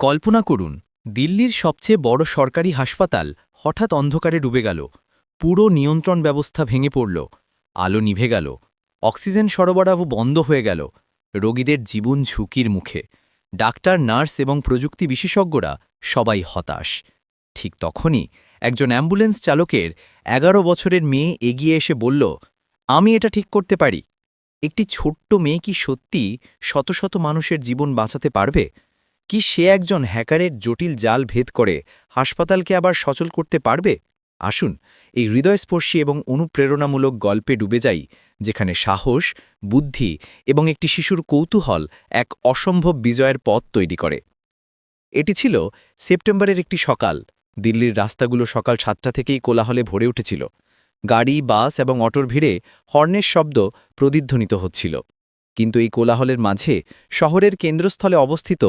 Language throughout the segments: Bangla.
কল্পনা করুন, দিল্লির সবচেয়ে বড় সরকারি হাসপাতাল হঠাৎ অন্ধকারে ডুবে গেল। পুরো নিয়ন্ত্রণ ব্যবস্থা ভেঙে পড়ল, আলো নিভে গেল, অক্সিজেন সরবরাহ বন্ধ হয়ে গেল, রোগীদের জীবন ঝুঁকির মুখে। ডাক্তার, নার্স এবং প্রযুক্তি বিশেষজ্ঞরা সবাই হতাশ। ঠিক তখনই একজন অ্যাম্বুলেন্স চালকের এগারো বছরের মেয়ে এগিয়ে এসে বলল, আমি এটা ঠিক করতে পারি। একটি ছোট্ট মেয়ে কি সত্যি শত শত মানুষের জীবন বাঁচাতে পারবে? কি সে একজন হ্যাকারের জটিল জাল ভেদ করে হাসপাতালকে আবার সচল করতে পারবে? আসুন, এই হৃদয়স্পর্শী এবং অনুপ্রেরণামূলক গল্পে ডুবে যাই, যেখানে সাহস, বুদ্ধি এবং একটি শিশুর কৌতূহল এক অসম্ভব বিজয়ের পথ তৈরি করে। এটি ছিল সেপ্টেম্বরের একটি সকাল। দিল্লির রাস্তাগুলো সকাল সাতটা থেকেই কোলাহলে ভরে উঠেছিল। গাড়ি, বাস এবং অটোর ভিড়ে হর্নের শব্দ প্রতিধ্বনিত হচ্ছিল। কিন্তু এই কোলাহলের মাঝে শহরের কেন্দ্রস্থলে অবস্থিত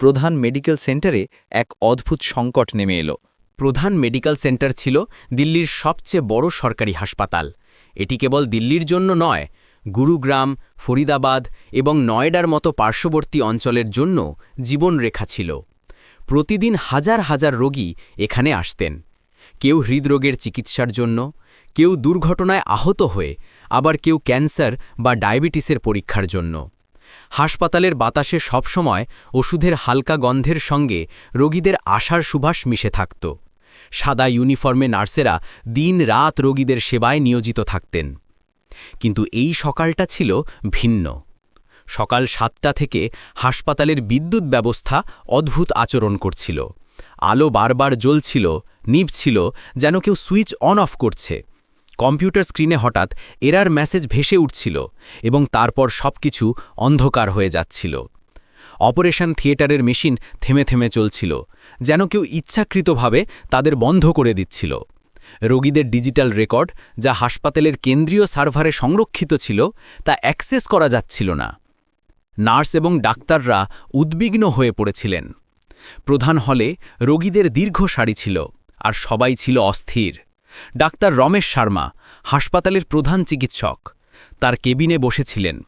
প্রধান মেডিকেল সেন্টারে এক অদ্ভুত সংকট নেমে এলো। প্রধান মেডিকেল সেন্টার ছিল দিল্লির সবচেয়ে বড় সরকারি হাসপাতাল। এটি কেবল দিল্লির জন্য নয়, গুরুগ্রাম, ফরিদাবাদ এবং নয়ডার মতো পার্শ্ববর্তী অঞ্চলের জন্য জীবনরেখা ছিল। প্রতিদিন হাজার হাজার রোগী এখানে আসতেন। কেউ হৃদরোগের চিকিৎসার জন্য, কেউ দুর্ঘটনায় আহত হয়ে আবার কেউ ক্যান্সার বা ডায়াবেটিসের পরীক্ষার জন্য। হাসপাতালের বাতাসে সবসময় ওষুধের হালকা গন্ধের সঙ্গে রোগীদের আশার সুভাষ মিশে থাকত। সাদা ইউনিফর্মে নার্সেরা দিন রাত রোগীদের সেবায় নিয়োজিত থাকতেন। কিন্তু এই সকালটা ছিল ভিন্ন। সকাল সাতটা থেকে হাসপাতালের বিদ্যুৎ ব্যবস্থা অদ্ভুত আচরণ করছিল। আলো বারবার জ্বলছিল, নিভছিল, যেন কেউ সুইচ অন অফ করছে। কম্পিউটার স্ক্রিনে হঠাৎ এরার মেসেজ ভেসে উঠছিল এবং তারপর সবকিছু অন্ধকার হয়ে যাচ্ছিল। অপারেশন থিয়েটারের মেশিন থেমে থেমে চলছিল, যেন কেউ ইচ্ছাকৃতভাবে তাদের বন্ধ করে দিচ্ছিল। রোগীদের ডিজিটাল রেকর্ড, যা হাসপাতালের কেন্দ্রীয় সার্ভারে সংরক্ষিত ছিল, তা অ্যাক্সেস করা যাচ্ছিল না। নার্স এবং ডাক্তাররা উদ্বিগ্ন হয়ে পড়েছিলেন। প্রধান হলে রোগীদের দীর্ঘ সারি ছিল, আর সবাই ছিল অস্থির। ডাক্তার রমেশ শর্মা, হাসপাতালের প্রধান চিকিৎসক। তার কেবিনে বসেছিলেন।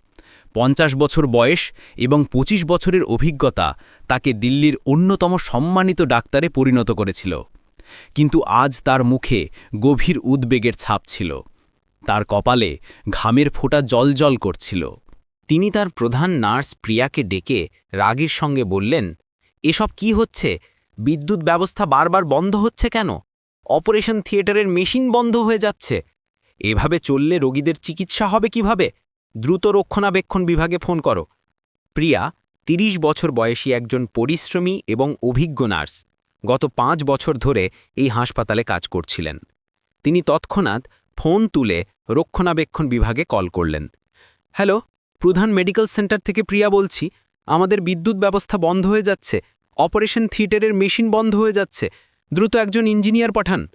পঞ্চাশ বছর বয়স এবং ২৫ বছরের অভিজ্ঞতা তাকে দিল্লির অন্যতম সম্মানিত ডাক্তারে পরিণত করেছিল। কিন্তু আজ তার মুখে গভীর উদ্বেগের ছাপ ছিল। তার কপালে ঘামের ফোঁটা জলজল করছিল। তিনি তার প্রধান নার্স প্রিয়াকে ডেকে রাগের সঙ্গে বললেন, এসব কি হচ্ছে? বিদ্যুৎ ব্যবস্থা বারবার বন্ধ হচ্ছে কেন? অপারেশন থিয়েটারের মেশিন বন্ধ হয়ে যাচ্ছে। এভাবে চললে রোগীদের চিকিৎসা হবে কীভাবে? দ্রুত রক্ষণাবেক্ষণ বিভাগে ফোন করো। প্রিয়া ৩০ বছর বয়সী একজন পরিশ্রমী এবং অভিজ্ঞ নার্স। গত পাঁচ বছর ধরে এই হাসপাতালে কাজ করছিলেন। তিনি তৎক্ষণাৎ ফোন তুলে রক্ষণাবেক্ষণ বিভাগে কল করলেন। হ্যালো, প্রধান মেডিকেল সেন্টার থেকে প্রিয়া বলছি। আমাদের বিদ্যুৎ ব্যবস্থা বন্ধ হয়ে যাচ্ছে। অপারেশন থিয়েটারের মেশিন বন্ধ হয়ে যাচ্ছে। দ্রুত একজন ইঞ্জিনিয়ার পাঠান।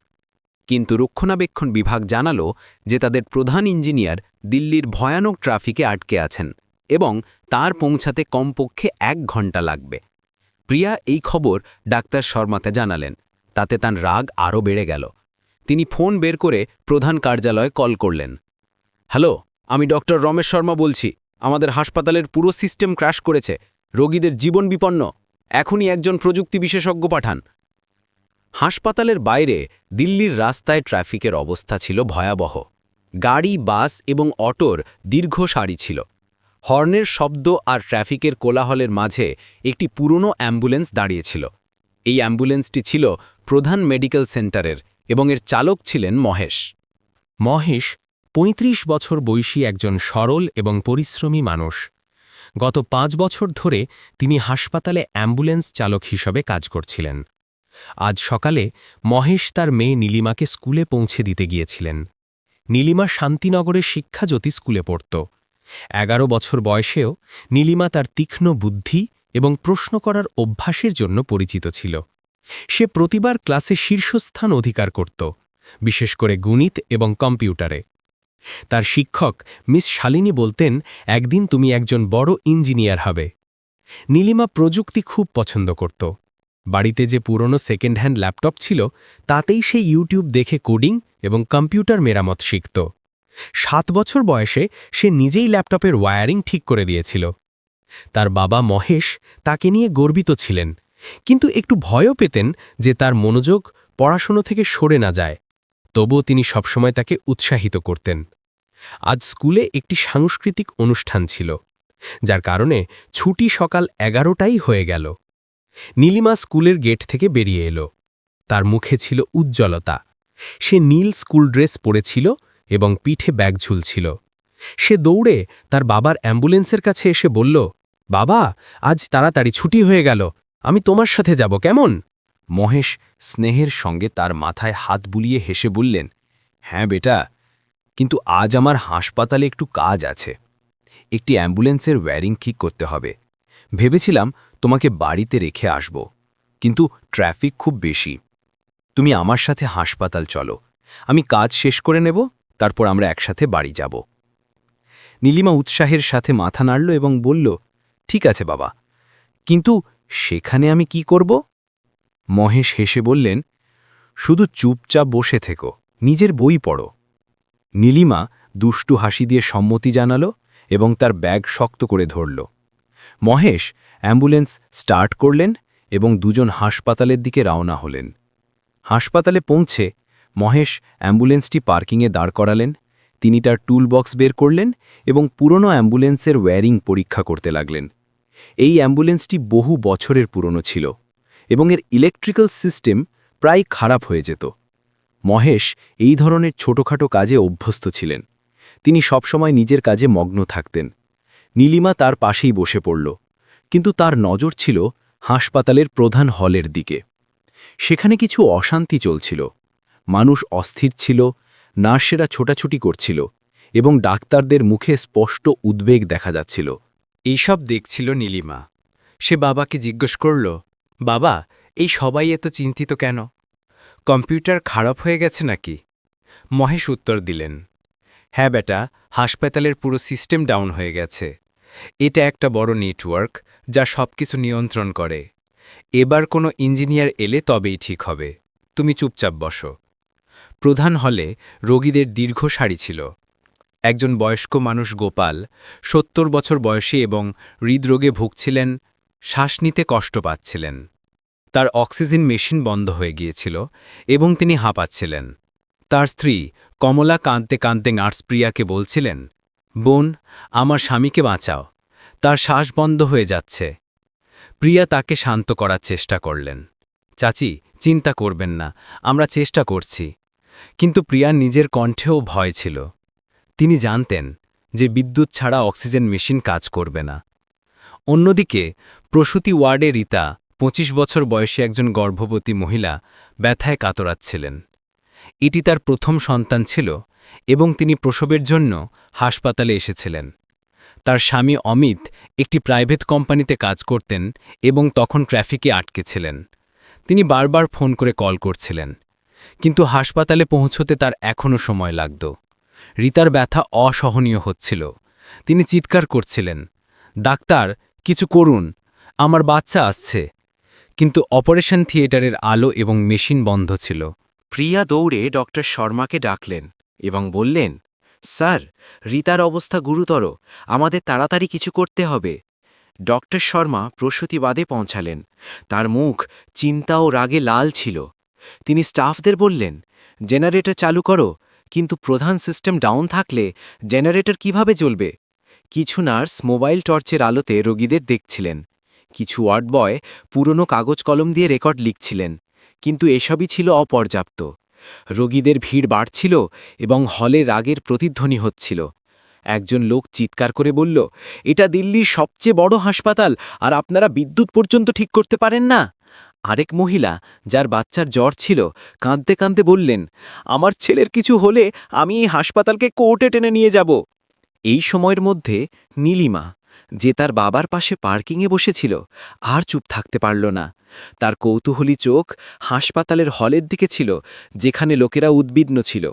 কিন্তু রক্ষণাবেক্ষণ বিভাগ জানালো যে তাদের প্রধান ইঞ্জিনিয়ার দিল্লির ভয়ানক ট্রাফিকে আটকে আছেন এবং তার পৌঁছাতে কমপক্ষে এক ঘণ্টা লাগবে। প্রিয়া এই খবর ডাক্তার শর্মাতে জানালেন। তাতে তার রাগ আরও বেড়ে গেল। তিনি ফোন বের করে প্রধান কার্যালয়ে কল করলেন। হ্যালো, আমি ডক্টর রমেশ শর্মা বলছি। আমাদের হাসপাতালের পুরো সিস্টেম ক্র্যাশ করেছে। রোগীদের জীবন বিপন্ন। এখনই একজন প্রযুক্তি বিশেষজ্ঞ পাঠান। হাসপাতালের বাইরে দিল্লির রাস্তায় ট্রাফিকের অবস্থা ছিল ভয়াবহ। গাড়ি, বাস এবং অটোর দীর্ঘ সারি ছিল। হর্নের শব্দ আর ট্রাফিকের কোলাহলের মাঝে একটি পুরনো অ্যাম্বুলেন্স দাঁড়িয়েছিল। এই অ্যাম্বুলেন্সটি ছিল প্রধান মেডিকেল সেন্টারের এবং এর চালক ছিলেন মহেশ। মহেশ ৩৫ বছর বয়সী একজন সরল এবং পরিশ্রমী মানুষ। গত পাঁচ বছর ধরে তিনি হাসপাতালে অ্যাম্বুলেন্স চালক হিসেবে কাজ করছিলেন। আজ সকালে মহেশ তার মেয়ে নীলিমাকে স্কুলে পৌঁছে দিতে গিয়েছিলেন। নীলিমা শান্তিনগরের শিক্ষাজ্যোতি স্কুলে পড়ত। এগারো বছর বয়সেও নীলিমা তার তীক্ষ্ণ বুদ্ধি এবং প্রশ্ন করার অভ্যাসের জন্য পরিচিত ছিল। সে প্রতিবার ক্লাসে শীর্ষস্থান অধিকার করত, বিশেষ করে গণিত এবং কম্পিউটারে। তার শিক্ষক মিস শালিনী বলতেন, একদিন তুমি একজন বড় ইঞ্জিনিয়ার হবে। নীলিমা প্রযুক্তি খুব পছন্দ করত। বাড়িতে যে পুরনো সেকেন্ড হ্যান্ড ল্যাপটপ ছিল, তাতেই সে ইউটিউব দেখে কোডিং এবং কম্পিউটার মেরামত শিখত। সাত বছর বয়সে সে নিজেই ল্যাপটপের ওয়্যারিং ঠিক করে দিয়েছিল। তার বাবা মহেশ তাকে নিয়ে গর্বিত ছিলেন, কিন্তু একটু ভয়ও পেতেন যে তার মনোযোগ পড়াশুনো থেকে সরে না যায়। তবুও তিনি সবসময় তাকে উৎসাহিত করতেন। আজ স্কুলে একটি সাংস্কৃতিক অনুষ্ঠান ছিল, যার কারণে ছুটি সকাল এগারোটাই হয়ে গেল। নীলিমা স্কুলের গেট থেকে বেরিয়ে এলো। তার মুখে ছিল উজ্জ্বলতা। সে নীল স্কুল ড্রেস পরেছিল এবং পিঠে ব্যাগ ঝুলছিল। সে দৌড়ে তার বাবার অ্যাম্বুলেন্সের কাছে এসে বলল, বাবা, আজ তাড়াতাড়ি ছুটি হয়ে গেল। আমি তোমার সাথে যাব, কেমন? মহেশ স্নেহের সঙ্গে তার মাথায় হাত বুলিয়ে হেসে বললেন হ্যাঁ বেটা, কিন্তু আজ আমার হাসপাতালে একটু কাজ আছে। একটি অ্যাম্বুলেন্সের ওয়্যারিং ঠিক করতে হবে। ভেবেছিলাম তোমাকে বাড়িতে রেখে আসব, কিন্তু ট্রাফিক খুব বেশি। তুমি আমার সাথে হাসপাতাল চলো। আমি কাজ শেষ করে নেব, তারপর আমরা একসাথে বাড়ি যাব। নীলিমা উৎসাহের সাথে মাথা নাড়ল এবং বলল, ঠিক আছে বাবা, কিন্তু সেখানে আমি কি করব? মহেশ হেসে বললেন, শুধু চুপচাপ বসে থেকো, নিজের বই পড়ো। নীলিমা দুষ্টু হাসি দিয়ে সম্মতি জানালো এবং তার ব্যাগ শক্ত করে ধরল। মহেশ অ্যাম্বুলেন্স স্টার্ট করলেন এবং দুজন হাসপাতালের দিকে রওনা হলেন। হাসপাতালে পৌঁছে মহেশ অ্যাম্বুলেন্সটি পার্কিংয়ে দাঁড় করালেন। তিনি তার টুল বক্স বের করলেন এবং পুরনো অ্যাম্বুলেন্সের ওয়্যারিং পরীক্ষা করতে লাগলেন। এই অ্যাম্বুলেন্সটি বহু বছরের পুরনো ছিল এবং এর ইলেকট্রিক্যাল সিস্টেম প্রায় খারাপ হয়ে যেত। মহেশ এই ধরনের ছোটখাটো কাজে অভ্যস্ত ছিলেন। তিনি সবসময় নিজের কাজে মগ্ন থাকতেন। নীলিমা তার পাশেই বসে পড়ল। কিন্তু তার নজর ছিল হাসপাতালের প্রধান হলের দিকে। সেখানে কিছু অশান্তি চলছিল। মানুষ অস্থির ছিল, নার্সেরা ছোটাছুটি করছিল এবং ডাক্তারদের মুখে স্পষ্ট উদ্বেগ দেখা যাচ্ছিল। এইসব দেখছিল নীলিমা। সে বাবাকে জিজ্ঞেস করল, বাবা, এই সবাই এত চিন্তিত কেন? কম্পিউটার খারাপ হয়ে গেছে নাকি? মহেশ উত্তর দিলেন হ্যাঁ বেটা, হাসপাতালের পুরো সিস্টেম ডাউন হয়ে গেছে। এটা একটা বড় নেটওয়ার্ক যা সবকিছু নিয়ন্ত্রণ করে। এবার কোনো ইঞ্জিনিয়ার এলে তবেই ঠিক হবে। তুমি চুপচাপ বসো। প্রধান হলে রোগীদের দীর্ঘ সারি ছিল। একজন বয়স্ক মানুষ গোপাল, সত্তর বছর বয়সী এবং হৃদরোগে ভুগছিলেন, শ্বাস নিতে কষ্ট পাচ্ছিলেন। তার অক্সিজেন মেশিন বন্ধ হয়ে গিয়েছিল এবং তিনি হাঁপাচ্ছিলেন। তার স্ত্রী কমলা কাঁদতে কাঁদতে নার্স প্রিয়াকে বলছিলেন বোন, আমার স্বামীকে বাঁচাও। তার শ্বাস বন্ধ হয়ে যাচ্ছে। প্রিয়া তাকে শান্ত করার চেষ্টা করলেন। চাচি, চিন্তা করবেন না, আমরা চেষ্টা করছি। কিন্তু প্রিয়ার নিজের কণ্ঠেও ভয় ছিল। তিনি জানতেন যে বিদ্যুৎ ছাড়া অক্সিজেন মেশিন কাজ করবে না। অন্যদিকে, প্রসূতি ওয়ার্ডে রীতা ২৫ বছর বয়সী একজন গর্ভবতী মহিলা, ব্যথায় কাতরাচ্ছিলেন। এটি তার প্রথম সন্তান ছিল এবং তিনি প্রসবের জন্য হাসপাতালে এসেছিলেন। তার স্বামী অমিত একটি প্রাইভেট কোম্পানিতে কাজ করতেন এবং তখন ট্রাফিকে আটকে ছিলেন। তিনি বারবার ফোন করে কল করছিলেন, কিন্তু হাসপাতালে পৌঁছতে তার এখনও সময় লাগত। রিতার ব্যথা অসহনীয় হচ্ছিল। তিনি চিৎকার করছিলেন, ডাক্তার, কিছু করুন, আমার বাচ্চা আসছে। কিন্তু অপারেশন থিয়েটারের আলো এবং মেশিন বন্ধ ছিল। প্রিয়া দৌড়ে ডক্টর শর্মাকে ডাকলেন এবং বললেন, স্যার, রিতার অবস্থা গুরুতর, আমাদের তাড়াতাড়ি কিছু করতে হবে। ডক্টর শর্মা প্রসূতিবাদে পৌঁছালেন। তার মুখ চিন্তা ও রাগে লাল ছিল। তিনি স্টাফদের বললেন, জেনারেটর চালু করো, কিন্তু প্রধান সিস্টেম ডাউন থাকলে জেনারেটর কীভাবে চলবে কিছু নার্স মোবাইল টর্চের আলোতে রোগীদের দেখছিলেন। কিছু ওয়ার্ড বয় পুরনো কাগজ কলম দিয়ে রেকর্ড লিখছিলেন। কিন্তু এসবই ছিল অপর্যাপ্ত। রোগীদের ভিড় বাড়ছিল এবং হলে রাগের প্রতিধ্বনি হচ্ছিল। একজন লোক চিৎকার করে বলল, এটা দিল্লির সবচেয়ে বড় হাসপাতাল, আর আপনারা বিদ্যুৎ পর্যন্ত ঠিক করতে পারেন না? আরেক মহিলা, যার বাচ্চার জ্বর ছিল, কাঁদতে কাঁদতে বললেন, আমার ছেলের কিছু হলে আমি এই হাসপাতালকে কোর্টে টেনে নিয়ে যাব। এই সময়ের মধ্যে নীলিমা যে তার বাবার পাশে পার্কিংয়ে বসেছিল, আর চুপ থাকতে পারল না। তার কৌতূহলী চোখ হাসপাতালের হলের দিকে ছিল, যেখানে লোকেরা উদ্বিগ্ন ছিল।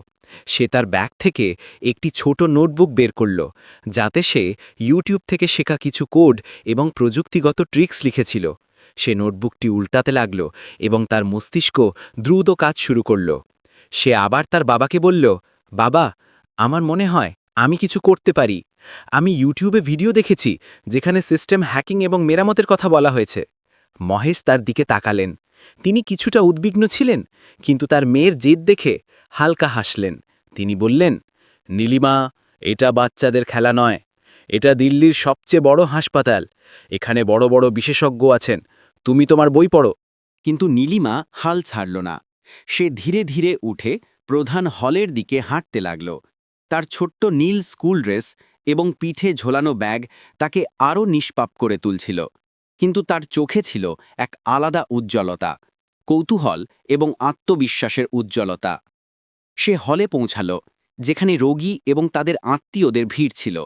সে তার ব্যাগ থেকে একটি ছোট নোটবুক বের করল, যাতে সে ইউটিউব থেকে শেখা কিছু কোড এবং প্রযুক্তিগত ট্রিক্স লিখেছিল। সে নোটবুকটি উল্টাতে লাগল এবং তার মস্তিষ্ক দ্রুত কাজ শুরু করল। সে আবার তার বাবাকে বলল, বাবা, আমার মনে হয় আমি কিছু করতে পারি। আমি ইউটিউবে ভিডিও দেখেছি, যেখানে সিস্টেম হ্যাকিং এবং মেরামতের কথা বলা হয়েছে। মহেশ তার দিকে তাকালেন। তিনি কিছুটা উদ্বিগ্ন ছিলেন, কিন্তু তার মেয়ের জেদ দেখে হালকা হাসলেন। তিনি বললেন, নীলিমা, এটা বাচ্চাদের খেলা নয়। এটা দিল্লির সবচেয়ে বড় হাসপাতাল। এখানে বড় বড় বিশেষজ্ঞ আছেন। তুমি তোমার বই পড়ো। কিন্তু নীলিমা হাল ছাড়ল না। সে ধীরে ধীরে উঠে প্রধান হলের দিকে হাঁটতে লাগল। তার ছোট্ট নীল স্কুল ড্রেস এবং পিঠে ঝোলানো ব্যাগ তাকে আরও নিষ্পাপ করে তুলছিল। কিন্তু তার চোখে ছিল এক আলাদা উজ্জ্বলতা, কৌতূহল এবং আত্মবিশ্বাসের উজ্জ্বলতা। সে হলে পৌঁছাল, যেখানে রোগী এবং তাদের আত্মীয়দের ভিড় ছিল।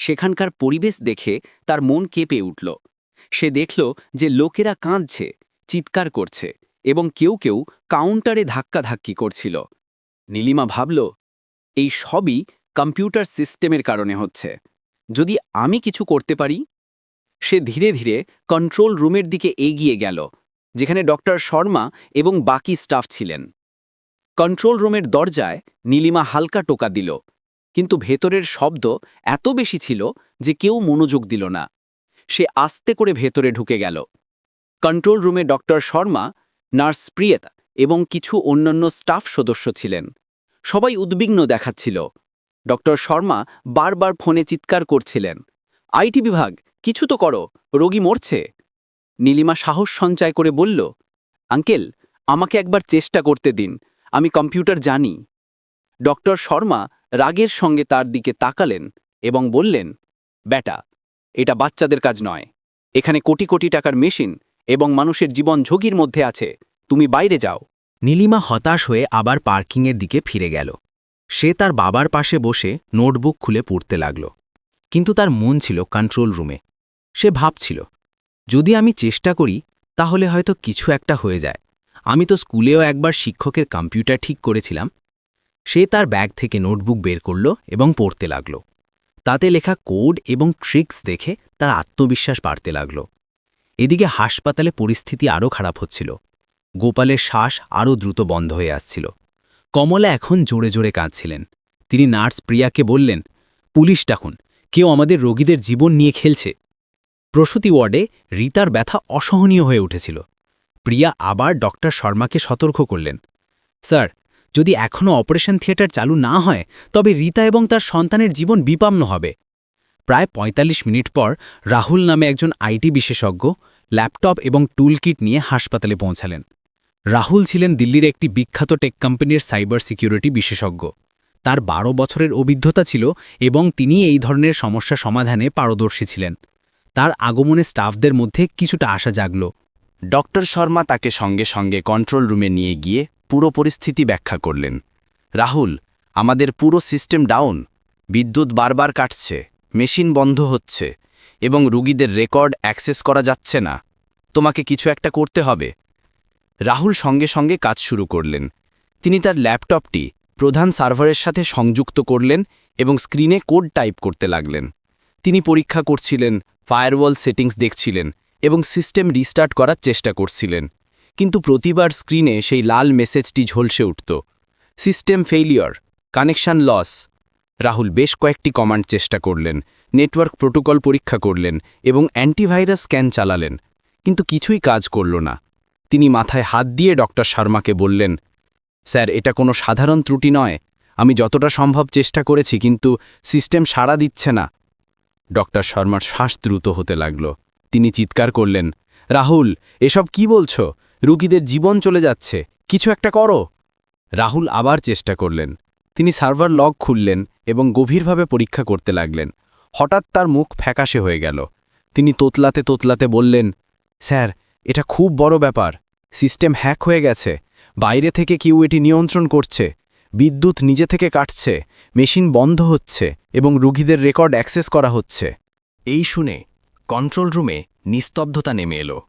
সেখানকার পরিবেশ দেখে তার মন কেঁপে উঠল। সে দেখল যে লোকেরা কাঁদছে, চিৎকার করছে এবং কেউ কেউ কাউন্টারে ধাক্কাধাক্কি করছিল। নীলিমা ভাবল, এই সবই কম্পিউটার সিস্টেমের কারণে হচ্ছে। যদি আমি কিছু করতে পারি, সে ধীরে ধীরে কন্ট্রোল রুমের দিকে এগিয়ে গেল, যেখানে ডক্টর শর্মা এবং বাকি স্টাফ ছিলেন। কন্ট্রোল রুমের দরজায় নীলিমা হালকা টোকা দিল, কিন্তু ভেতরের শব্দ এত বেশি ছিল যে কেউ মনোযোগ দিল না। সে আস্তে করে ভেতরে ঢুকে গেল। কন্ট্রোল রুমে ডক্টর শর্মা, নার্স প্রিয়তা এবং কিছু অন্যান্য স্টাফ সদস্য ছিলেন। সবাই উদ্বিগ্ন দেখাচ্ছিল। ডক্টর শর্মা বারবার ফোনে চিৎকার করছিলেন। আইটি বিভাগ, কিছু তো করো, রোগী মরছে। নীলিমা সাহস সঞ্চয় করে বলল, আঙ্কেল, আমাকে একবার চেষ্টা করতে দিন, আমি কম্পিউটার জানি। ডক্টর শর্মা রাগের সঙ্গে তার দিকে তাকালেন এবং বললেন বেটা এটা বাচ্চাদের কাজ নয়। এখানে কোটি কোটি টাকার মেশিন এবং মানুষের জীবন ঝুঁকির মধ্যে আছে। তুমি বাইরে যাও। নীলিমা হতাশ হয়ে আবার পার্কিংয়ের দিকে ফিরে গেল। সে তার বাবার পাশে বসে নোটবুক খুলে পড়তে লাগল। কিন্তু তার মন ছিল কন্ট্রোল রুমে। সে ভাবছিল, যদি আমি চেষ্টা করি, তাহলে হয়তো কিছু একটা হয়ে যায়। আমি তো স্কুলেও একবার শিক্ষকের কম্পিউটার ঠিক করেছিলাম। সে তার ব্যাগ থেকে নোটবুক বের করল এবং পড়তে লাগল। তাতে লেখা কোড এবং ট্রিক্স দেখে তার আত্মবিশ্বাস বাড়তে লাগল। এদিকে হাসপাতালে পরিস্থিতি আরও খারাপ হচ্ছিল। গোপালের শ্বাস আরও দ্রুত বন্ধ হয়ে আসছিল। কমলা এখন জোরে জোরে কাঁদছিলেন। তিনি নার্স প্রিয়াকে বললেন, পুলিশ ডাকুন, কেউ আমাদের রোগীদের জীবন নিয়ে খেলছে। প্রসূতি ওয়ার্ডে রিতার ব্যথা অসহনীয় হয়ে উঠেছিল। প্রিয়া আবার ডক্টর শর্মাকে সতর্ক করলেন, স্যার, যদি এখনও অপারেশন থিয়েটার চালু না হয়, তবে রিতা এবং তার সন্তানের জীবন বিপাম্ন হবে। প্রায় ৪৫ মিনিট পর রাহুল নামে একজন আইটি বিশেষজ্ঞ ল্যাপটপ এবং টুলকিট নিয়ে হাসপাতালে পৌঁছালেন। রাহুল ছিলেন দিল্লির একটি বিখ্যাত টেক কোম্পানির সাইবার সিকিউরিটি বিশেষজ্ঞ। তার বারো বছরের অভিজ্ঞতা ছিল এবং তিনি এই ধরনের সমস্যা সমাধানে পারদর্শী ছিলেন। তার আগমনে স্টাফদের মধ্যে কিছুটা আশা জাগল। ডক্টর শর্মা তাকে সঙ্গে সঙ্গে কন্ট্রোল রুমে নিয়ে গিয়ে পুরো পরিস্থিতি ব্যাখ্যা করলেন। রাহুল, আমাদের পুরো সিস্টেম ডাউন। বিদ্যুৎ বারবার কাটছে, মেশিন বন্ধ হচ্ছে এবং রুগীদের রেকর্ড অ্যাক্সেস করা যাচ্ছে না। তোমাকে কিছু একটা করতে হবে। রাহুল সঙ্গে সঙ্গে কাজ শুরু করলেন। তিনি তার ল্যাপটপটি প্রধান সার্ভারের সাথে সংযুক্ত করলেন এবং স্ক্রিনে কোড টাইপ করতে লাগলেন। তিনি পরীক্ষা করছিলেন, ফায়ারওয়াল সেটিংস দেখছিলেন এবং সিস্টেম রিস্টার্ট করার চেষ্টা করছিলেন। কিন্তু প্রতিবার স্ক্রিনে সেই লাল মেসেজটি ঝলসে উঠত। System failure connection loss. Rahul বেশ কয়েকটি কমান্ড চেষ্টা করলেন, নেটওয়ার্ক প্রোটোকল পরীক্ষা করলেন এবং অ্যান্টিভাইরাস স্ক্যান চালালেন, কিন্তু কিছুই কাজ করল না। তিনি মাথায় হাত দিয়ে ডক্টর শর্মাকে বললেন, স্যার, এটা কোনো সাধারণ ত্রুটি নয়। আমি যতটা সম্ভব চেষ্টা করেছি, কিন্তু সিস্টেম সাড়া দিচ্ছে না। ডক্টর শর্মার শ্বাস দ্রুত হতে লাগল। তিনি চিৎকার করলেন, রাহুল, এসব কি বলছো? রুগীদের জীবন চলে যাচ্ছে। কিছু একটা করো। রাহুল আবার চেষ্টা করলেন। তিনি সার্ভার লগ খুললেন এবং গভীরভাবে পরীক্ষা করতে লাগলেন। হঠাৎ তার মুখ ফ্যাকাশে হয়ে গেল। তিনি তোতলাতে তোতলাতে বললেন, স্যার এটা খুব বড় ব্যাপার। সিস্টেম হ্যাক হয়ে গেছে। বাইরে থেকে কেউ এটি নিয়ন্ত্রণ করছে। বিদ্যুৎ নিজে থেকে কাটছে। মেশিন বন্ধ হচ্ছে এবং রুগীদের রেকর্ড অ্যাক্সেস করা হচ্ছে। এই শুনে কন্ট্রোল রুমে নিস্তব্ধতা নেমে এলো।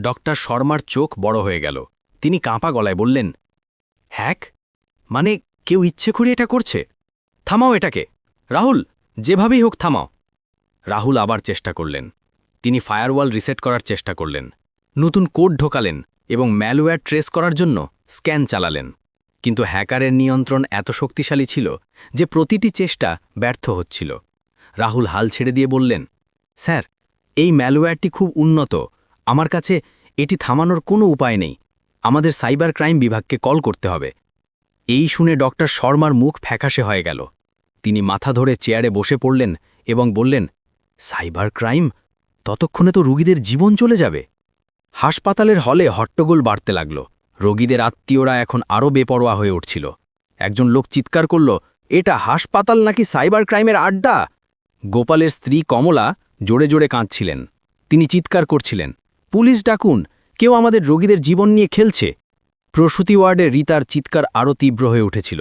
ডক্টর শর্মার চোখ বড় হয়ে গেল। তিনি কাঁপা গলায় বললেন, হ্যাক? মানে কেউ ইচ্ছে করে এটা করছে? থামাও এটাকে। রাহুল, যেভাবেই হোক থামাও। রাহুল আবার চেষ্টা করলেন। তিনি ফায়ারওয়াল রিসেট করার চেষ্টা করলেন। নতুন কোড ঢোকালেন এবং ম্যালওয়্যার ট্রেস করার জন্য স্ক্যান চালালেন। কিন্তু হ্যাকারের নিয়ন্ত্রণ এত শক্তিশালী ছিল যে প্রতিটি চেষ্টা ব্যর্থ হচ্ছিল। রাহুল হাল ছেড়ে দিয়ে বললেন, স্যার, এই ম্যালওয়্যারটি খুব উন্নত। আমার কাছে এটি থামানোর কোনো উপায় নেই। আমাদের সাইবার ক্রাইম বিভাগকে কল করতে হবে এই শুনে ডক্টর শর্মার মুখ ফ্যাকাশে হয়ে গেল। তিনি মাথা ধরে চেয়ারে বসে পড়লেন এবং বললেন সাইবার ক্রাইম ততক্ষণে তো রুগীদের জীবন চলে যাবে। হাসপাতালের হলে হট্টগোল বাড়তে লাগল। রোগীদের আত্মীয়রা এখন আরও বেপরোয়া হয়ে উঠছিল। একজন লোক চিৎকার করল, এটা হাসপাতাল নাকি সাইবার ক্রাইমের আড্ডা? গোপালের স্ত্রী কমলা জোরে জোরে কাঁদছিলেন। তিনি চিৎকার করছিলেন, পুলিশ ডাকুন, কেউ আমাদের রোগীদের জীবন নিয়ে খেলছে। প্রসূতি ওয়ার্ডে রিতার চিৎকার আরও তীব্র হয়ে উঠেছিল।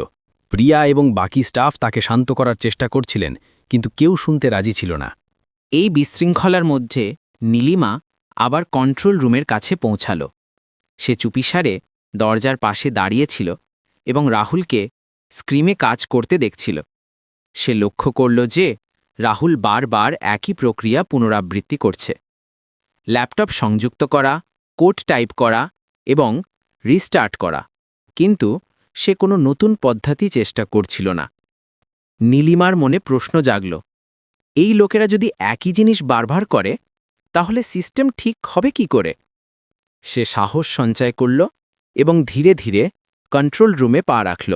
প্রিয়া এবং বাকি স্টাফ তাকে শান্ত করার চেষ্টা করছিলেন, কিন্তু কেউ শুনতে রাজি ছিল না। এই বিশৃঙ্খলার মধ্যে নীলিমা আবার কন্ট্রোল রুমের কাছে পৌঁছাল। সে চুপিসারে দরজার পাশে দাঁড়িয়েছিল এবং রাহুলকে স্ক্রিমে কাজ করতে দেখছিল। সে লক্ষ্য করল যে রাহুল বারবার একই প্রক্রিয়া পুনরাবৃত্তি করছে। ল্যাপটপ সংযুক্ত করা, কোড টাইপ করা এবং রিস্টার্ট করা। কিন্তু সে কোনো নতুন পদ্ধতি চেষ্টা করছিল না। নীলিমার মনে প্রশ্ন জাগল, এই লোকেরা যদি একই জিনিস বারবার করে তাহলে সিস্টেম ঠিক হবে কি করে? সে সাহস সঞ্চয় করল এবং ধীরে ধীরে কন্ট্রোল রুমে পা রাখল।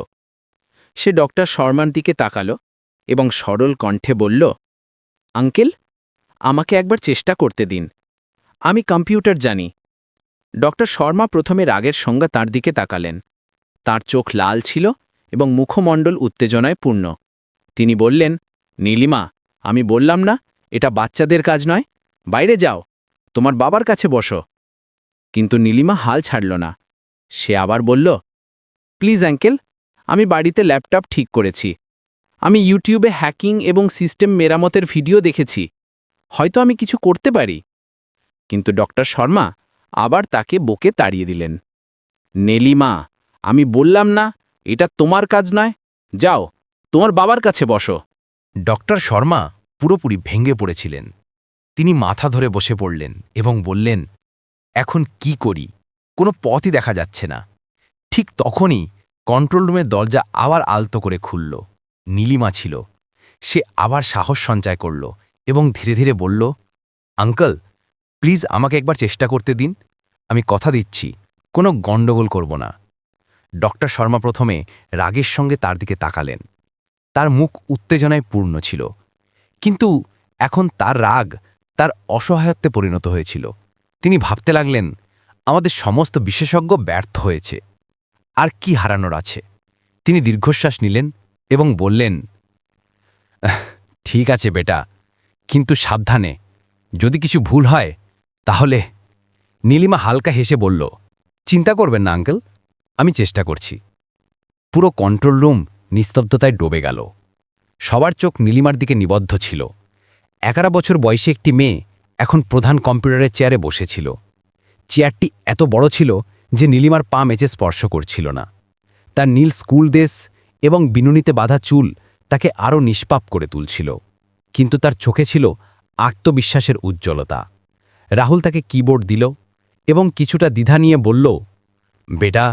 সে ডক্টর শর্মার দিকে তাকাল এবং সরল কণ্ঠে বলল, আঙ্কেল, আমাকে একবার চেষ্টা করতে দিন। আমি কম্পিউটার জানি। ডক্টর শর্মা প্রথমে রাগের সঙ্গে তার দিকে তাকালেন। তার চোখ লাল ছিল এবং মুখমণ্ডল উত্তেজনায় পূর্ণ। তিনি বললেন, নীলিমা, আমি বললাম না, এটা বাচ্চাদের কাজ নয়। বাইরে যাও, তোমার বাবার কাছে বসো। কিন্তু নীলিমা হাল ছাড়ল না। সে আবার বলল, প্লিজ অ্যাঙ্কেল আমি বাড়িতে ল্যাপটপ ঠিক করেছি। আমি ইউটিউবে হ্যাকিং এবং সিস্টেম মেরামতের ভিডিও দেখেছি। হয়তো আমি কিছু করতে পারি। কিন্তু ডক্টর শর্মা আবার তাকে বকে তাড়িয়ে দিলেন। নেলিমা, আমি বললাম না, এটা তোমার কাজ নয়। যাও, তোমার বাবার কাছে বসো। ডক্টর শর্মা পুরোপুরি ভেঙে পড়েছিলেন। তিনি মাথা ধরে বসে পড়লেন এবং বললেন, এখন কি করি? কোনো পথই দেখা যাচ্ছে না। ঠিক তখনই কন্ট্রোল রুমের দরজা আবার আলতো করে খুলল। নীলিমা ছিল। সে আবার সাহস সঞ্চয় করল এবং ধীরে ধীরে বলল, আঙ্কল, প্লিজ আমাকে একবার চেষ্টা করতে দিন। আমি কথা দিচ্ছি, কোনো গণ্ডগোল করব না। ডক্টর শর্মা প্রথমে রাগের সঙ্গে তার দিকে তাকালেন। তার মুখ উত্তেজনায় পূর্ণ ছিল। কিন্তু এখন তার রাগ তার অসহায়ত্বে পরিণত হয়েছিল। তিনি ভাবতে লাগলেন আমাদের সমস্ত বিশেষজ্ঞ ব্যর্থ হয়েছে। আর কি হারানোর আছে? তিনি দীর্ঘশ্বাস নিলেন এবং বললেন "আহ, ঠিক আছে বেটা কিন্তু সাবধানে। যদি কিছু ভুল হয় তাহলে নীলিমা হালকা হেসে বলল চিন্তা করবেন না আঙ্কেল আমি চেষ্টা করছি। পুরো কন্ট্রোল রুম নিস্তব্ধতায় ডুবে গেল। সবার চোখ নীলিমার দিকে নিবদ্ধ ছিল। এগারো বছর বয়সী একটি মেয়ে এখন প্রধান কম্পিউটারের চেয়ারে বসেছিল। চেয়ারটি এত বড় ছিল যে নীলিমার পা মেচে স্পর্শ করছিল না। তার নীল স্কুল দেশ এবং বিনুনিতে বাঁধা চুল তাকে আরও নিষ্পাপ করে তুলছিল। কিন্তু তার চোখে ছিল আত্মবিশ্বাসের উজ্জ্বলতা। রাহুল তাকে কিবোর্ড দিল এবং কিছুটা দ্বিধা নিয়ে বলল, বেটা,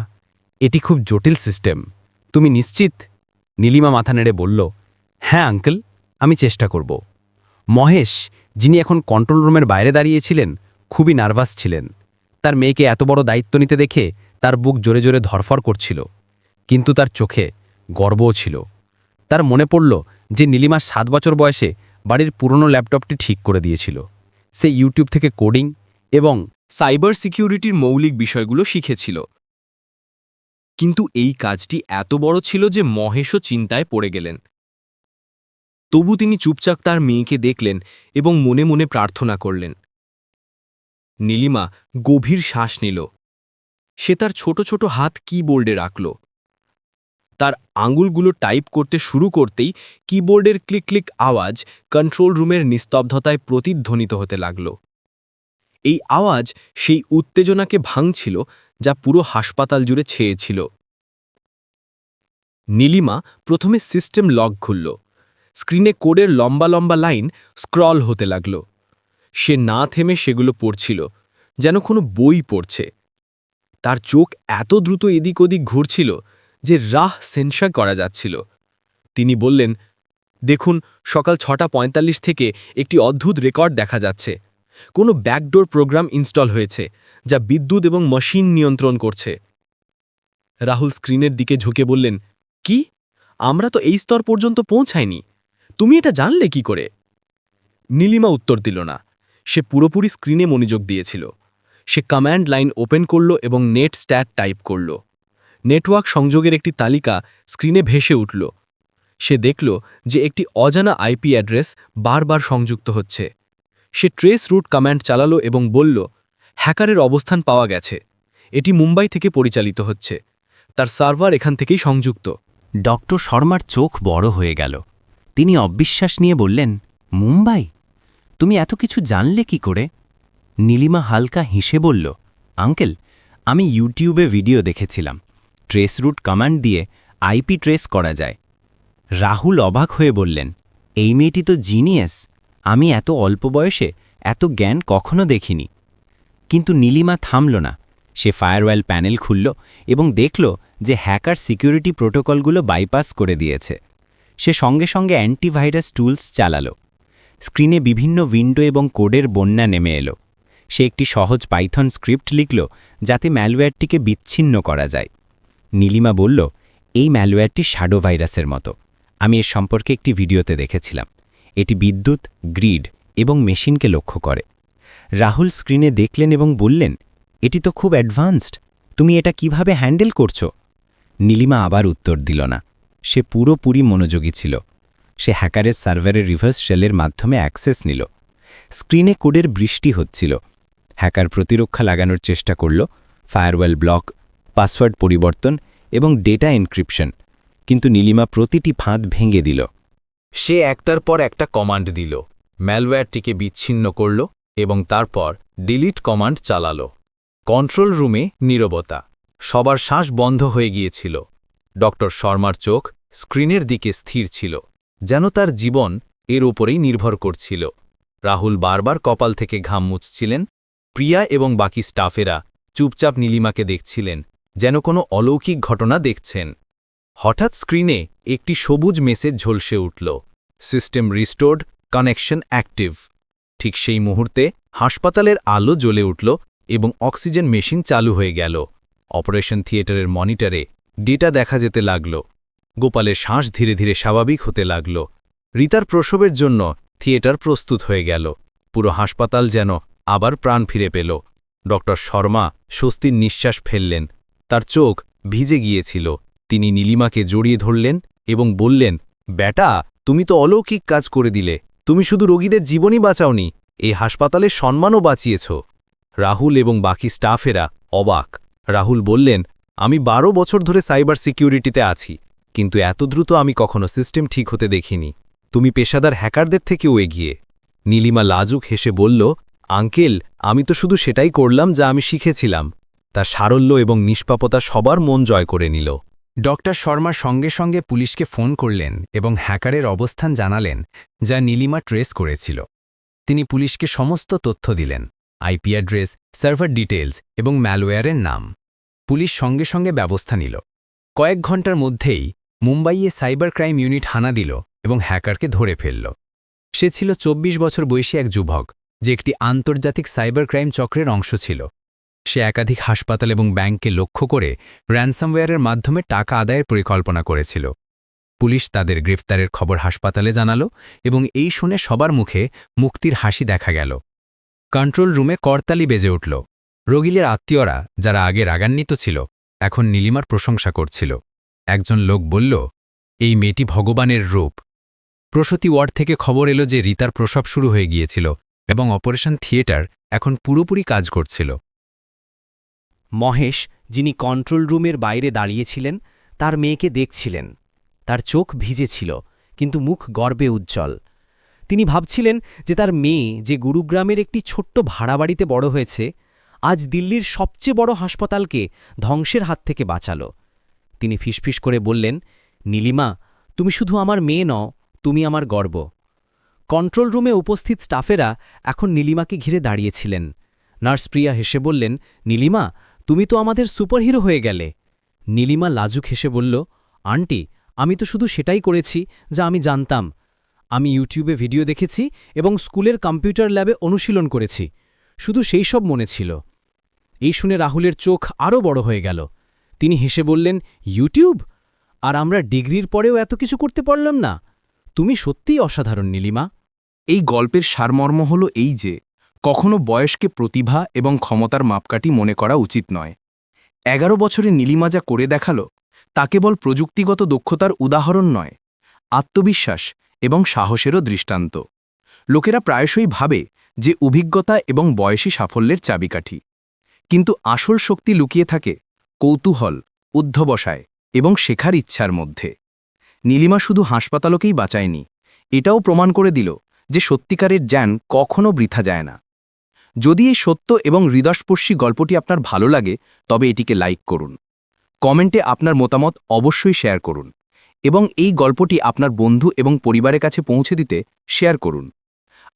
এটি খুব জটিল সিস্টেম। তুমি নিশ্চিত? নীলিমা মাথা নেড়ে বলল হ্যাঁ আঙ্কেল, আমি চেষ্টা করব। মহেশ, যিনি এখন কন্ট্রোল রুমের বাইরে দাঁড়িয়েছিলেন, খুবই নার্ভাস ছিলেন। তার মেয়েকে এত বড় দায়িত্ব নিতে দেখে তার বুক জোরে জোরে ধরফর করছিল। কিন্তু তার চোখে গর্বও ছিল। তার মনে পড়ল যে নীলিমার সাত বছর বয়সে বাড়ির পুরনো ল্যাপটপটি ঠিক করে দিয়েছিল। সে ইউটিউব থেকে কোডিং এবং সাইবার সিকিউরিটির মৌলিক বিষয়গুলো শিখেছিল। কিন্তু এই কাজটি এত বড় ছিল যে মহেশও চিন্তায় পড়ে গেলেন। তবু তিনি চুপচাপ তার মেয়েকে দেখলেন এবং মনে মনে প্রার্থনা করলেন। নীলিমা গভীর শ্বাস নিল। সে তার ছোট ছোট হাত কিবোর্ডে রাখল। তার আঙুলগুলো টাইপ করতে শুরু করতেই কিবোর্ডের ক্লিক ক্লিক আওয়াজ কন্ট্রোল রুমের নিস্তব্ধতায় প্রতিধ্বনিত হতে লাগল। এই আওয়াজ সেই উত্তেজনাকে ভাঙছিল যা পুরো হাসপাতাল জুড়ে ছেয়েছিল নীলিমা প্রথমে সিস্টেম লগ খুলল। স্ক্রিনে কোডের লম্বা লম্বা লাইন স্ক্রল হতে লাগল। সে না থেমে সেগুলো পড়ছিল, যেন কোনো বই পড়ছে। তার চোখ এত দ্রুত এদিক ওদিক ঘুরছিল যে রাহ সেন্সার করা যাচ্ছিল। তিনি বললেন, দেখুন, সকাল ছটা পঁয়তাল্লিশ থেকে একটি অদ্ভুত রেকর্ড দেখা যাচ্ছে। কোনো ব্যাকডোর প্রোগ্রাম ইনস্টল হয়েছে, যা বিদ্যুৎ এবং মেশিন নিয়ন্ত্রণ করছে। রাহুল স্ক্রিনের দিকে ঝুঁকে বললেন, কি? আমরা তো এই স্তর পর্যন্ত পৌঁছাইনি। তুমি এটা জানলে কি করে? নীলিমা উত্তর দিল না। সে পুরোপুরি স্ক্রিনে মনোযোগ দিয়েছিল। সে কমান্ড লাইন ওপেন করল এবং নেট স্ট্যাট টাইপ করল। নেটওয়ার্ক সংযোগের একটি তালিকা স্ক্রিনে ভেসে উঠল। সে দেখল যে একটি অজানা আইপি অ্যাড্রেস বারবার সংযুক্ত হচ্ছে। সে ট্রেস রুট কমান্ড চালালো এবং বলল হ্যাকারের অবস্থান পাওয়া গেছে। এটি মুম্বাই থেকে পরিচালিত হচ্ছে। তার সার্ভার এখান থেকেই সংযুক্ত। ডক্টর শর্মার চোখ বড় হয়ে গেল। তিনি অবিশ্বাস নিয়ে বললেন, মুম্বাই? তুমি এত কিছু জানলে কি করে? নীলিমা হালকা হেসে বলল, আঙ্কেল, আমি ইউটিউবে ভিডিও দেখেছিলাম। ট্রেস রুট কমান্ড দিয়ে আইপি ট্রেস করা যায়। রাহুল অবাক হয়ে বললেন, এই মেয়েটি তো জিনিয়াস। আমি এত অল্প বয়সে এত জ্ঞান কখনো দেখিনি। কিন্তু নীলিমা থামল না। সে ফায়ারওয়েল প্যানেল খুলল এবং দেখল যে হ্যাকার সিকিউরিটি প্রোটোকলগুলো বাইপাস করে দিয়েছে। সে সঙ্গে সঙ্গে অ্যান্টিভাইরাস টুলস চালালো। স্ক্রিনে বিভিন্ন উইন্ডো এবং কোডের বন্যা নেমে এলো। সে একটি সহজ পাইথন স্ক্রিপ্ট লিখল যাতে ম্যালওয়্যারটিকে বিচ্ছিন্ন করা যায়। নীলিমা বলল, এই ম্যালওয়্যারটি শ্যাডো ভাইরাসের মতো। আমি এর সম্পর্কে একটি ভিডিওতে দেখেছিলাম। এটি বিদ্যুৎ, গ্রিড এবং মেশিনকে লক্ষ্য করে। রাহুল স্ক্রিনে দেখলেন এবং বললেন, এটি তো খুব অ্যাডভান্সড। তুমি এটা কীভাবে হ্যান্ডেল করছ? নীলিমা আবার উত্তর দিল না। সে পুরোপুরি মনোযোগী ছিল। সে হ্যাকারের সার্ভারের রিভার্স শেলের মাধ্যমে অ্যাক্সেস নিল। স্ক্রিনে কোডের বৃষ্টি হচ্ছিল। হ্যাকার প্রতিরক্ষা লাগানোর চেষ্টা করল, ফায়ারওয়েল ব্লক, পাসওয়ার্ড পরিবর্তন এবং ডেটা এনক্রিপশন। কিন্তু নীলিমা প্রতিটি ফাঁদ ভেঙে দিল। সে একটার পর একটা কমান্ড দিল, ম্যালওয়্যারটিকে বিচ্ছিন্ন করল এবং তারপর ডিলিট কমান্ড চালালো। কন্ট্রোল রুমে নীরবতা। সবার শ্বাস বন্ধ হয়ে গিয়েছিল। ডক্টর শর্মার চোখ স্ক্রিনের দিকে স্থির ছিল, যেন তার জীবন এর ওপরেই নির্ভর করছিল। রাহুল বারবার কপাল থেকে ঘাম মুছছিলেন। প্রিয়া এবং বাকি স্টাফেরা চুপচাপ নীলিমাকে দেখছিলেন, যেন কোনো অলৌকিক ঘটনা দেখছেন। হঠাৎ স্ক্রিনে একটি সবুজ মেসেজ ঝলসে উঠল, সিস্টেম রিস্টোর্ড, কানেকশন অ্যাক্টিভ। ঠিক সেই মুহূর্তে হাসপাতালের আলো জ্বলে উঠল এবং অক্সিজেন মেশিন চালু হয়ে গেল। অপারেশন থিয়েটারের মনিটরে ডেটা দেখা যেতে লাগল। গোপালের শ্বাস ধীরে ধীরে স্বাভাবিক হতে লাগল। রিতার প্রসবের জন্য থিয়েটার প্রস্তুত হয়ে গেল। পুরো হাসপাতাল যেন আবার প্রাণ ফিরে পেল। ড শর্মা স্বস্তির নিঃশ্বাস ফেললেন। তার চোখ ভিজে গিয়েছিল। তিনি নীলিমাকে জড়িয়ে ধরলেন এবং বললেন, ব্যাটা, তুমি তো অলৌকিক কাজ করে দিলে। তুমি শুধু রোগীদের জীবনই বাঁচাওনি, এই হাসপাতালের সম্মানও বাঁচিয়েছ। রাহুল এবং বাকি স্টাফেরা অবাক। রাহুল বললেন আমি বারো বছর ধরে সাইবার সিকিউরিটিতে আছি, কিন্তু এত দ্রুত আমি কখনো সিস্টেম ঠিক হতে দেখিনি। তুমি পেশাদার হ্যাকারদের থেকেও এগিয়ে। নীলিমা লাজুক হেসে বলল, আঙ্কেল, আমি তো শুধু সেটাই করলাম যা আমি শিখেছিলাম। তার সারল্য এবং নিষ্পাপতা সবার মন জয় করে নিল। ডক্টর শর্মা সঙ্গে সঙ্গে পুলিশকে ফোন করলেন এবং হ্যাকারের অবস্থান জানালেন, যা নীলিমা ট্রেস করেছিল। তিনি পুলিশকে সমস্ত তথ্য দিলেন, আইপি অ্যাড্রেস, সার্ভার ডিটেলস এবং ম্যালওয়্যারের নাম। পুলিশ সঙ্গে সঙ্গে ব্যবস্থা নিল। কয়েক ঘণ্টার মধ্যেই মুম্বাইয়ে সাইবার ক্রাইম ইউনিট হানা দিল এবং হ্যাকারকে ধরে ফেলল। সে ছিল ২৪ বছর বয়সী এক যুবক, যে একটি আন্তর্জাতিক সাইবার ক্রাইম চক্রের অংশ ছিল। সে একাধিক হাসপাতাল এবং ব্যাংককে লক্ষ্য করে র্যানসামওয়্যারের মাধ্যমে টাকা আদায়ের পরিকল্পনা করেছিল। পুলিশ তাদের গ্রেফতারের খবর হাসপাতালে জানালো এবং এই শুনে সবার মুখে মুক্তির হাসি দেখা গেল। কন্ট্রোল রুমে করতালি বেজে উঠল। রোগীলের আত্মীয়রা, যারা আগে রাগান্বিত ছিল, এখন নীলিমার প্রশংসা করছিল। একজন লোক বলল, এই মেয়েটি ভগবানের রূপ। প্রসূতি ওয়ার্ড থেকে খবর এলো যে রিতার প্রসব শুরু হয়ে গিয়েছিল এবং অপারেশন থিয়েটার এখন পুরোপুরি কাজ করছিল। মহেশ, যিনি কন্ট্রোল রুমের বাইরে দাঁড়িয়েছিলেন, তার মেয়েকে দেখছিলেন। তার চোখ ভিজেছিল, কিন্তু মুখ গর্বে উজ্জ্বল। তিনি ভাবছিলেন যে তার মেয়ে যে গুরুগ্রামের একটি ছোট্ট ভাড়া বাড়িতে বড় হয়েছে আজ দিল্লির সবচেয়ে বড় হাসপাতালকে ধ্বংসের হাত থেকে বাঁচাল। তিনি ফিসফিস করে বললেন, নীলিমা, তুমি শুধু আমার মেয়ে নও, তুমি আমার গর্ব। কন্ট্রোল রুমে উপস্থিত স্টাফেরা এখন নীলিমাকে ঘিরে দাঁড়িয়েছিলেন। নার্স প্রিয়া হেসে বললেন, নীলিমা, তুমি তো আমাদের সুপারহিরো হয়ে গেলে। নীলিমা লাজুক হেসে বলল, আন্টি, আমি তো শুধু সেটাই করেছি যা আমি জানতাম। আমি ইউটিউবে ভিডিও দেখেছি এবং স্কুলের কম্পিউটার ল্যাবে অনুশীলন করেছি। শুধু সেই সব মনে ছিল। এই শুনে রাহুলের চোখ আরও বড় হয়ে গেল। তিনি হেসে বললেন, ইউটিউব? আর আমরা ডিগ্রির পরেও এত কিছু করতে পারলাম না। তুমি সত্যিই অসাধারণ, নীলিমা। এই গল্পের সারমর্ম হল এই যে, কখনো বয়সকে প্রতিভা এবং ক্ষমতার মাপকাঠি মনে করা উচিত নয়। এগারো বছরে নীলিমা যা করে দেখাল, তা কেবল প্রযুক্তিগত দক্ষতার উদাহরণ নয়, আত্মবিশ্বাস এবং সাহসেরও দৃষ্টান্ত। লোকেরা প্রায়শই ভাবে যে, অভিজ্ঞতা এবং বয়সী সাফল্যের চাবিকাঠি। কিন্তু আসল শক্তি লুকিয়ে থাকে কৌতূহল, উদ্ধবসায় এবং শেখার ইচ্ছার মধ্যে। নীলিমা শুধু হাসপাতালকেই বাঁচায়নি, এটাও প্রমাণ করে দিল যে সত্যিকারের জ্ঞান কখনও বৃথা যায় না। যদি এই সত্য এবং হৃদয়স্পর্শী গল্পটি আপনার ভালো লাগে, তবে এটিকে লাইক করুন। কমেন্টে আপনার মতামত অবশ্যই শেয়ার করুন এবং এই গল্পটি আপনার বন্ধু এবং পরিবারের কাছে পৌঁছে দিতে শেয়ার করুন।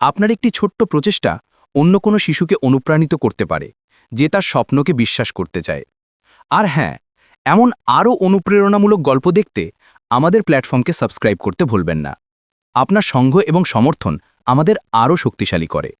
আপনার একটি ছোট্ট প্রচেষ্টা অন্য কোনো শিশুকে অনুপ্রাণিত করতে পারে। যে তার স্বপ্নকে বিশ্বাস করতে চায়। আর হ্যাঁ এমন আরও অনুপ্রেরণামূলক গল্প দেখতে আমাদের প্ল্যাটফর্মকে সাবস্ক্রাইব করতে ভুলবেন না। আপনার সঙ্গ এবং সমর্থন আমাদের আরও শক্তিশালী করে।